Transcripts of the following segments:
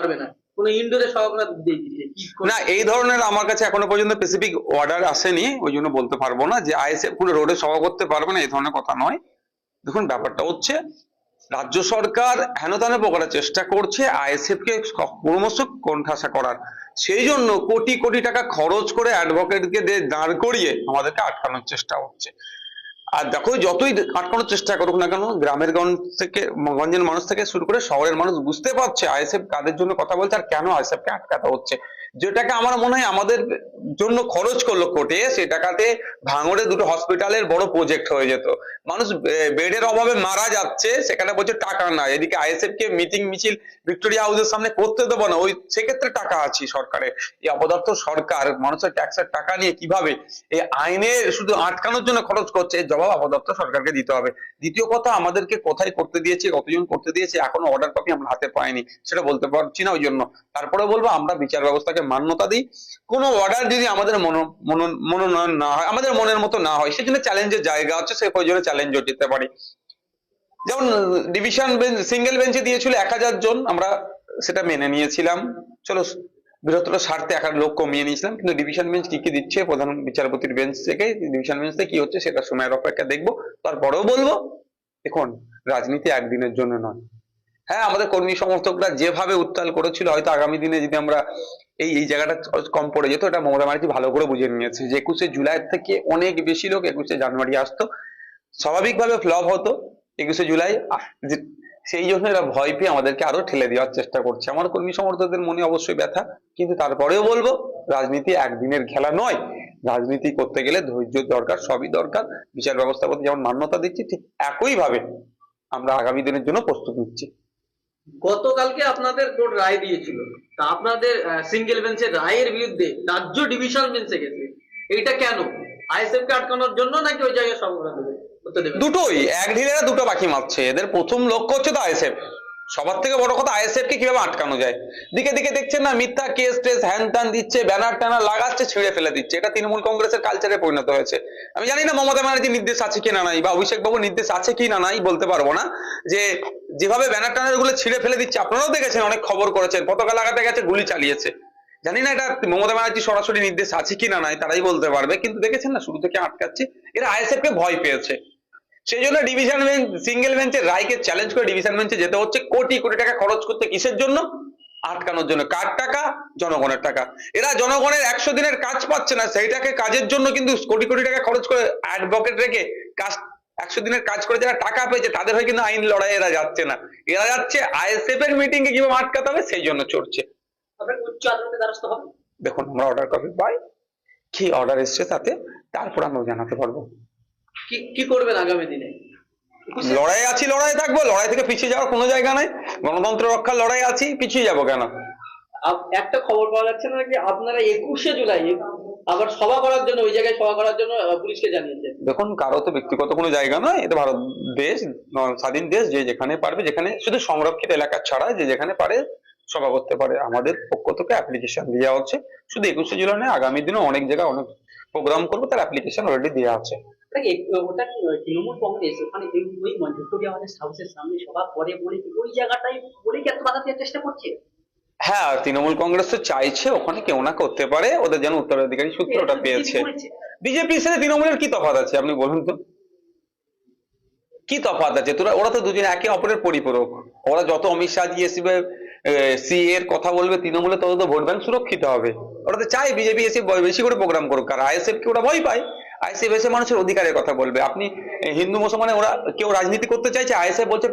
পারবে না। না, এই ধরনের আমার কাছে এখনও পর্যন্ত স্পেসিফিক অর্ডার আসেনি, ওই জন্য বলতে পারব না যে আইএসএফ পুরো রোডে সভা করতে পারবে না, এই ধরনের কথা নয়। দেখুন, ব্যাপারটা হচ্ছে, রাজ্য সরকার হেনতানে করার চেষ্টা করছে আইএসএফ কে ক্রমশ কোণঠাসা করার। সেই জন্য কোটি কোটি টাকা খরচ করে অ্যাডভোকেটকে দাঁড় করিয়ে আমাদেরকে আটকানোর চেষ্টা হচ্ছে। আর দেখো, যতই আটকানোর চেষ্টা করুক না কেন, গ্রামের গঞ্জ থেকে, গঞ্জের মানুষ থেকে শুরু করে শহরের মানুষ বুঝতে পারছে, আইএসএফ কাদের জন্য কথা বলছে আর কেন আইএসএফ কে আটকাতে হচ্ছে। যেটাকে আমার মনে হয় আমাদের জন্য খরচ করল কোর্টে সে টাকাতে ভাঙড়ে দুটো হসপিটালের বড় প্রজেক্ট হয়ে যেত। মানুষ বেডের অভাবে মারা যাচ্ছে, সেখানে বলছে টাকা নাই। এদিকে আইএসএফ কে মিটিং মিছিল ভিক্টোরিয়া হাউসের সামনে করতে দেবো না। ওই, সেক্ষেত্রে টাকা আছে সরকারের। এই অপদার্থ সরকার, মানুষের ট্যাক্সের টাকা নিয়ে কীভাবে এই আইনে শুধু আটকানোর জন্য খরচ করছে জবাব আপাতত সরকারকে দিতে হবে। দ্বিতীয় কথা, আমাদেরকে কোথায় করতে দিয়েছে, কতজন করতে দিয়েছে, এখনও অর্ডার কপি আমরা হাতে পাইনি, সেটা বলতে পারছি না ওই জন্য। তারপরে বলব, আমরা বিচার ব্যবস্থাকে মান্যতা দিই। কোনো অর্ডার যদি আমাদের মনো- মনো- মনোনয়ন না হয়, আমাদের মনের মতো না হয়, সেজন্য চ্যালেঞ্জের জায়গা আছে সে প্রয়োজনে চ্যালেঞ্জও দিতে পারি। যেমন ডিভিশন বেঞ্চ সিঙ্গেল বেঞ্চে দিয়েছিল এক হাজার জন, আমরা সেটা মেনে নিয়েছিলাম। চলো, বৃহত্তর স্বার্থে এক লোক কমিয়ে নিয়েছিলাম, কিন্তু ডিভিশন বেঞ্চ কি কি দিচ্ছে? প্রধান বিচারপতির বেঞ্চ থেকে ডিভিশন বেঞ্চ কি হচ্ছে, সেটা সময়ের অপেক্ষা দেখব। তারপরেও বলব, দেখুন, রাজনীতি একদিনের জন্য নয়। হ্যাঁ আমাদের কর্মী সমর্থকরা যেভাবে উত্তাল করেছিল, হয়তো আগামী দিনে যদি আমরা এই এই জায়গাটা কম পড়ে যেত, এটা মমতা ব্যানার্জি ভালো করে বুঝে নিয়েছে যে একুশে জুলাই থেকে অনেক বেশি লোক একুশে জানুয়ারি আসতো। স্বাভাবিকভাবে ফ্লপ হতো একুশে জুলাই সেই জন্য এরা ভয় পেয়ে আমাদেরকে আরও ঠেলে দেওয়ার চেষ্টা করছে। আমার কর্মী সমর্থকদের মনে অবশ্যই ব্যথা, কিন্তু তারপরেও বলব, রাজনীতি একদিনের খেলা নয়। রাজনীতি করতে গেলে ধৈর্য দরকার, সবই দরকার। বিচার ব্যবস্থা করতে যেমন মান্যতা দিচ্ছি, ঠিক একই ভাবে আমরা আগামী দিনের জন্য প্রস্তুত নিচ্ছি। গতকালকে আপনাদের কোর্ট রায় দিয়েছিল। তা আপনাদের সিঙ্গেল বেঞ্চের রায়ের বিরুদ্ধে রাজ্য ডিভিশন বেঞ্চে গেছে। এইটা কেন? আইএসএফ কে আটকানোর জন্য নাকি ওই জায়গায় দেবে দুটোই এক ঢিলেরা দুটো পাখি মারছে। এদের প্রথম লক্ষ্য হচ্ছে তো আইএসএফ সবার থেকে বড় কথা আইএসএফ কে কীভাবে আটকানো যায়? দিকে দিকে দেখছেন না, মিথ্যা কেস, টেস, হ্যান ত্যান দিচ্ছে, ব্যানার ট্যানার লাগাচ্ছে, ছিঁড়ে ফেলে দিচ্ছে। এটা তৃণমূল কংগ্রেসের কালচারে পরিণত হয়েছে। আমি জানি না মমতা ব্যানার্জির নির্দেশ আছে কি না নাই, বা অভিষেক বাবুর নির্দেশ আছে কি না নাই, বলতে পারব না। যে যেভাবে ব্যানার ট্যানারগুলো ছিঁড়ে ফেলে দিচ্ছে, আপনারাও দেখেছেন, অনেক খবর করেছেন, পতাকা লাগাতে গেছে, গুলি চালিয়েছে। জানি না এটা মমতা ব্যানার্জি সরাসরি নির্দেশ আছে কি না নাই, তারাই বলতে পারবে, কিন্তু দেখেছেন না, শুরু থেকে আটকাচ্ছে। এরা আইএসএফ কে ভয় পেয়েছে। সেই জন্য ডিভিশন বেঞ্চ সিঙ্গেল বেঞ্চের রায়কে চ্যালেঞ্জ করে ডিভিশন বেঞ্চে যেতে হচ্ছে। কোটি কোটি টাকা খরচ করতে কিসের জন্য? আটকানোর জন্য। কার টাকা? জনগণের টাকা। এরা জনগণের একশো দিনের কাজ পাচ্ছে না। সেইটাকে কাজের জন্য কিন্তু কোটি কোটি টাকা খরচ করে অ্যাডভোকেট রেখে কাজ একশো দিনের কাজ করে যারা টাকা পেয়েছে তাদের হয়ে কিন্তু আইন লড়াই এরা যাচ্ছে না। এরা যাচ্ছে আইএসএফ এর মিটিং এ কীভাবে আটকাতে হবে সেই জন্য চড়ছে। দেখুন আমরা অর্ডার কপি পাই। কি অর্ডার এসছে তাতে? তারপর আমরা জানাতে পারব। কি কি করবেন আগামী দিনে? লড়াই আছি লড়াই থাকব লড়াই থেকে পিছিয়ে যাওয়ার কোনো জায়গা নাই। গণতন্ত্র রক্ষার লড়াই আছি পিছিয়ে যাব কেন? একটা খবর পাওয়া যাচ্ছে না কি আপনারা একুশে জুলাই আবার সভা করার জন্য ওই জায়গায় সভা করার জন্য পুলিশকে জানিয়েছে দেখুন কারও তো ব্যক্তিগত কোনো জায়গা নয়। এটা ভারত দেশ স্বাধীন দেশ যে যেখানে পারবে যেখানে শুধু সংরক্ষিত এলাকা ছাড়া যে যেখানে পারে সভা করতে পারে। আমাদের পক্ষ থেকে অ্যাপ্লিকেশন দেওয়া হচ্ছে। শুধু একুশে জুলাই নয় আগামী দিনে অনেক জায়গায় অনেক প্রোগ্রাম করব তার অ্যাপ্লিকেশন অলরেডি দেওয়া আছে। কি ওটা তৃণমূল কংগ্রেস ওখানে ওই ভিক্টোরিয়া হাউস হাউসের সামনে সভা করে বলে ওই জায়গাটাই বলে কি এত বাধা দেওয়ার চেষ্টা করছে? হ্যাঁ তৃণমূল কংগ্রেস তো চাইছে ওখানে কেউ না করতে পারে ওদের যেন উত্তরাধিকারী সূত্র ওটা পেয়েছে। বিজেপির সাথে তৃণমূলের কি তফাৎ আছে আপনি বলুন তো। কি তফাৎ আছে? তোরা ওরা তো দুজন একে অপরের পরিপূরক। ওরা যত অমিত শাহ জি এসিবে সি এর কথা বলবে তৃণমূলে তত তো ভোট ব্যাংক সুরক্ষিত হবে। ওরা তো চায় বিজেপি এসে বেশি করে প্রোগ্রাম করুক আর আইএসএফ কে ওরা ভয় পায়। আইএসএফ এসে মানুষের অধিকারের কথা বলবে। আপনি হিন্দু মুসলমানে ওরা কেউ রাজনীতি করতে চাইছে? আইএসএফ বলছে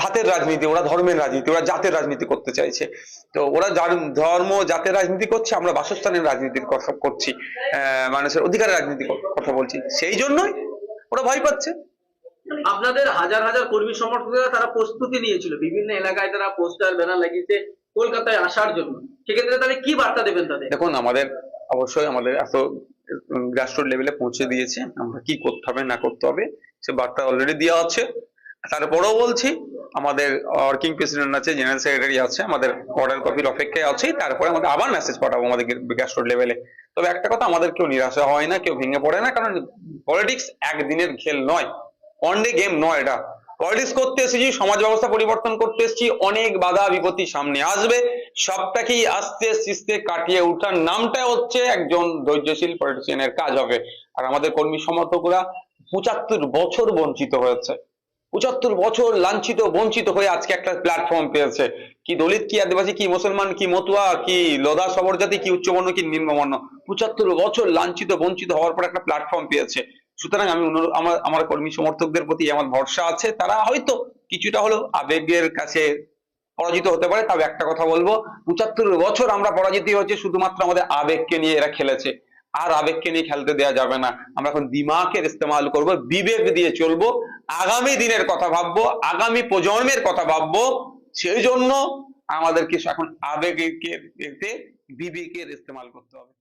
ভাতের রাজনীতি ওরা ধর্মের রাজনীতি ওরা জাতের রাজনীতি করতে চাইছে। তো ওরা ধর্ম জাতের রাজনীতি করছে আমরা বাসস্থানের রাজনীতির কথা করছি মানুষের অধিকারের রাজনীতি কথা বলছি। সেই জন্যই ওরা ভয় পাচ্ছে। আপনাদের হাজার হাজার কর্মী সমর্থকরা তারা প্রস্তুতি নিয়েছিল। বিভিন্ন এলাকায় তারা পোস্টার ব্যানার লাগিয়েছে কলকাতায় আসার জন্য। সেক্ষেত্রে তাহলে কি বার্তা দেবেন তাদের? দেখুন আমাদের অবশ্যই আমাদের এত গ্রাসরুট লেভেলে পৌঁছে দিয়েছে। আমরা কি করতে হবে, না করতে হবে, সে বার্তা অলরেডি দেওয়া আছে। তারপরেও বলছি, আমাদের ওয়ার্কিং প্রেসিডেন্ট আছে জেনারেল সেক্রেটারি আছে, আমাদের অর্ডার কপির অপেক্ষায় আছে, তারপরে আমাদের আবার মেসেজ পাঠাবো আমাদের গ্রাসরুট লেভেলে তবে একটা কথা, আমাদের কেউ নিরাশা হয় না, কেউ ভেঙে পড়ে না, কারণ পলিটিক্স একদিনের খেল নয়। ওয়ান ডে গেম নয় এটা। পলিটিক্স করতে এসেছি, সমাজ ব্যবস্থা পরিবর্তন করতে এসেছি, অনেক বাধা বিপত্তি সামনে আসবে। সবটাকেই আস্তে আস্তে কাটিয়ে উঠার নামটা হচ্ছে একজন ধৈর্যশীল পলিটিশিয়ানের কাজ হবে। আর আমাদের কর্মী সমর্থকরা পঁচাত্তর বছর বঞ্চিত হয়েছে। পঁচাত্তর বছর লাঞ্ছিত, বঞ্চিত হয়ে আজকে একটা প্ল্যাটফর্ম পেয়েছে। কি দলিত, কি আদিবাসী, কি মুসলমান, কি মতুয়া, কি লোধা সবর জাতি কি উচ্চবর্ণ, কি নিম্নবর্ণ। পঁচাত্তর বছর লাঞ্ছিত, বঞ্চিত হওয়ার পর একটা প্ল্যাটফর্ম পেয়েছে। সুতরাং আমি আমার আমার কর্মী সমর্থকদের প্রতি আমার ভরসা আছে, তারা হয়তো কিছুটা হলেও আবেগের কাছে পরাজিত হতে পারে। তবে একটা কথা বলব, পঁচাত্তর বছর আমরা পরাজিত হচ্ছে শুধুমাত্র আমাদের আবেগকে নিয়ে এরা খেলেছে। আর আবেগকে নিয়ে খেলতে দেওয়া যাবে না। আমরা এখন দিমাগের ইস্তেমাল করব, বিবেক দিয়ে চলবো, আগামী দিনের কথা ভাববো, আগামী প্রজন্মের কথা ভাববো। সেই জন্য আমাদেরকে এখন আবেগকে বিবেকের ইস্তেমাল করতে হবে।